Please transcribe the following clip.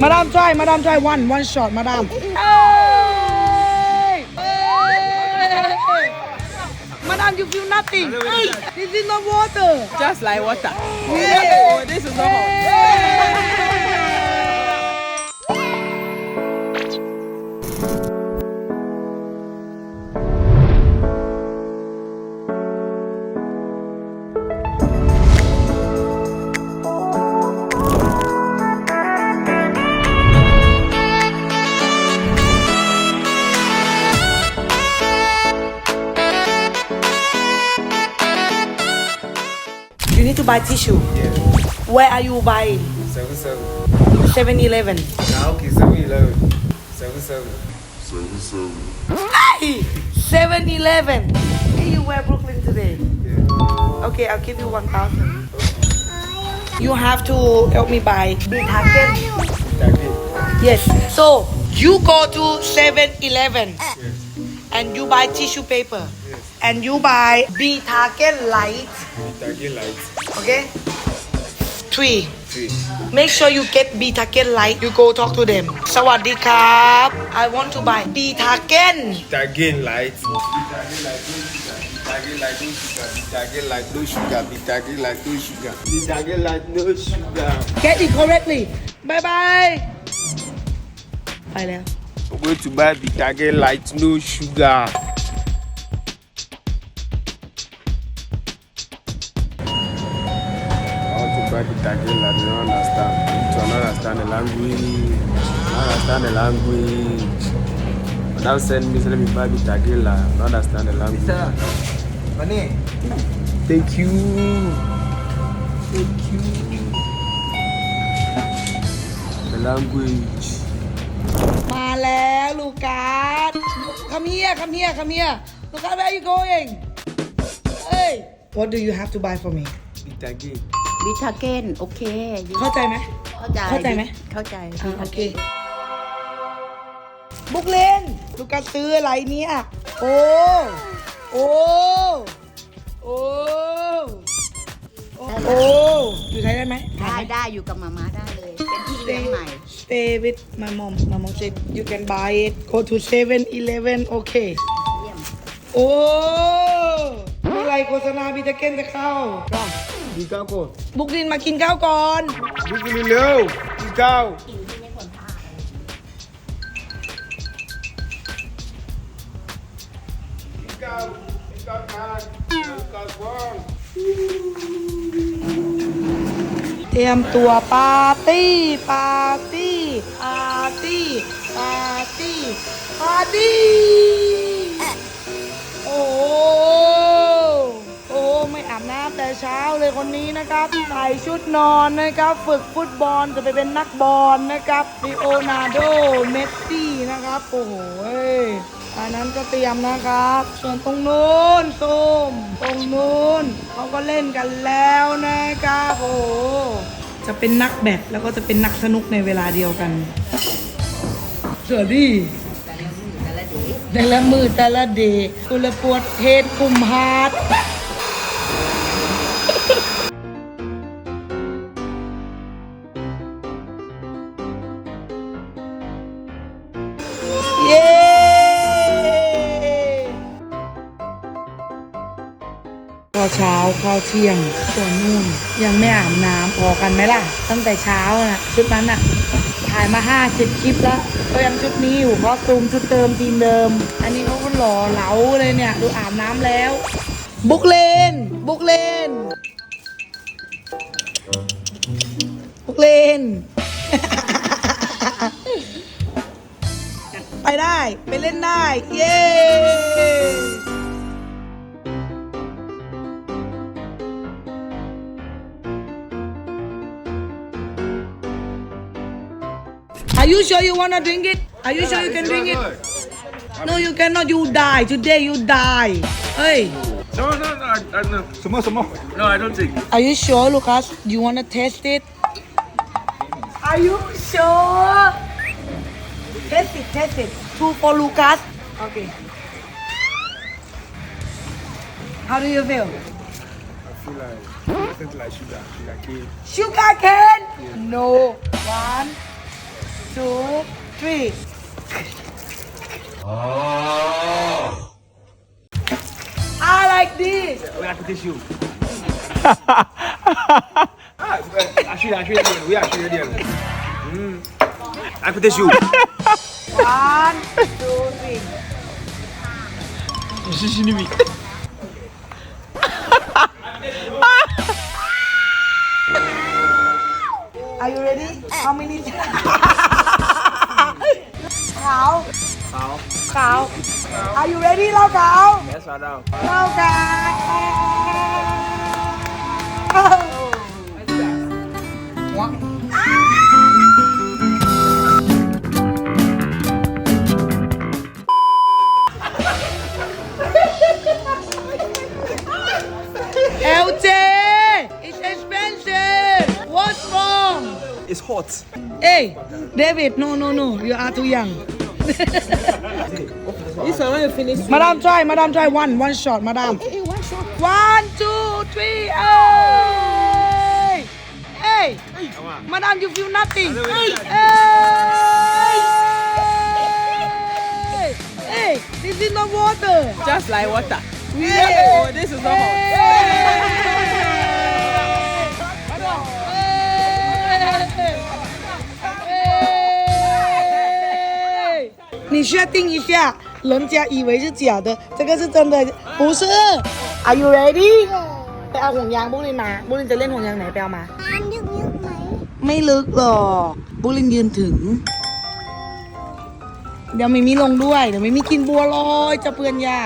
Madam try Madam try one one shot Madam Hey! Hey! Madam you feel nothing This is not water Just like water. Hey! Oh, this is not hot. Buy tissue Where are you buying Seven seven. 7-Eleven Now ah, okay, seven eleven. Seven seven. Hey! 7-Eleven Hey you wear Brooklyn today Okay I'll give you 1,000 You have to help me buy Bitaken Target. Yes. So you go to 7-Eleven and you buy tissue paper and you buy Bitaken light. Target lights. Okay. Three. Three. Make sure you get Bitaken light. You go talk to them. สวัสดีครับ I want to buy Bitaken. Target lights. Target light no sugar. Target light no sugar. Target light no sugar. Target light no sugar. Get it correctly. Bye bye. ไปแล้ว I'm going to buy the target light no sugar. I want to buy the target light. You don't understand. To not understand the language. Not understand the language. Madam send me, say let me buy the target light. Not understand the language. Money. Thank you. Thank you. The language. มาแล้วลูกัส Come here come here come here ลูกัส where are you going Hey What do you have to buy for me The Target. บิทาเกนโอเค เข้าใจไหม เข้าใจเข้าใจไหม เข้าใจอ่าโอเคบุกเลนลูกกัสซื้ออะไรเนี่ยโอ้โอ้โอ้โอ้อยู่ไทยได้ไหมได้ได้อยู่กับมาม่าได้เลย เป็นที่เลี้ยงใหม่ Stay with my mom my mom said you can buy it go to 7-Eleven okay เยี่ยมโอ้เมื่อไหรโฆษณาบิตาเกนจะเข้า กินข้าวก่อนบุกลินมากินข้าวก่อน บุกลินเร็วกินข้าวก้าวเตรียมตัวปาร์ตี้ปาร์ตี้ปาร์ตี้ปาร์ตี้ปาร์ตี้ แต่เช้าเลยคนนี้นะครับใส่ชุดนอนนะครับ ฝึกฟุตบอลจะไปเป็นนักบอลนะครับดิโอนาโดเมสซี่นะครับโอ้โหเอ้ยอันนั้นก็เตรียมนะครับ ส่วนตรงนู้นซูมตรงนู้นเขาก็เล่นกันแล้วนะครับโอ้โหจะเป็นนักแบดแล้วก็จะเป็นนักสนุกในเวลาเดียวกันสวัสดีแต่ละมือแต่ละเดย์กุละปวดเฮดกุมฮาร์ด ข้าวเช้าข้าวเที่ยงส่วนนู่น ยังไม่อาบน้ำพอกันไหมล่ะ ตั้งแต่เช้าน่ะ ชุดนั้นน่ะ ถ่ายมา 50 คลิปแล้ว ก็ยังชุดนี้อยู่คอสตูมชุดเติมทีมเดิม อันนี้เขาก็หล่อเหลาเลยเนี่ย ดูอาบน้ำแล้ว บุกเลน บุกเลน บุกเลน ไปได้ ไปเล่นได้ เย้ Are you sure you wanna drink it? Are you sure you can drink it? No, you cannot. You die today. You die. Hey, No, no, no. I, I, no. Semua, semua. No, I don't think. are you sure, Lucas? Do you wanna taste it? Are you sure? Taste it. Taste it. Two for Lucas. Okay. How do you feel? I feel like, I feel like sugar. Sugar cane. Sugar cane? No. One, two three Oh. I like this We are tissue. ah, actually, actually, we are actually there. Hmm. I put tissue. one two three Are you ready? How many? cow? Cow. Cow. Are you ready, Lao cow? Yes, madam. Lao cow. It's hot. Hey, David, no, no, no. You are too young. This one when you finish. Madam try Madam try one one shot Madam One, two, three, hey! Hey! hey. Madam, you feel nothing. Hey! Hey! Hey! This is not water. Just like water. Hey! Oh, this is not hot. Hey! 你确定一下，人家以为是假的，这个是真的，不是。Are you ready? ไปเอาห่วงยางบุลินมาบุลินจะเล่นห่วงยางไหนไปเอามา ไม่ลึกหรอกบุลินยืนถึง เดี๋ยวไม่มีลงด้วย เดี๋ยวไม่มีกินบัวลอยจะเปื้อนยา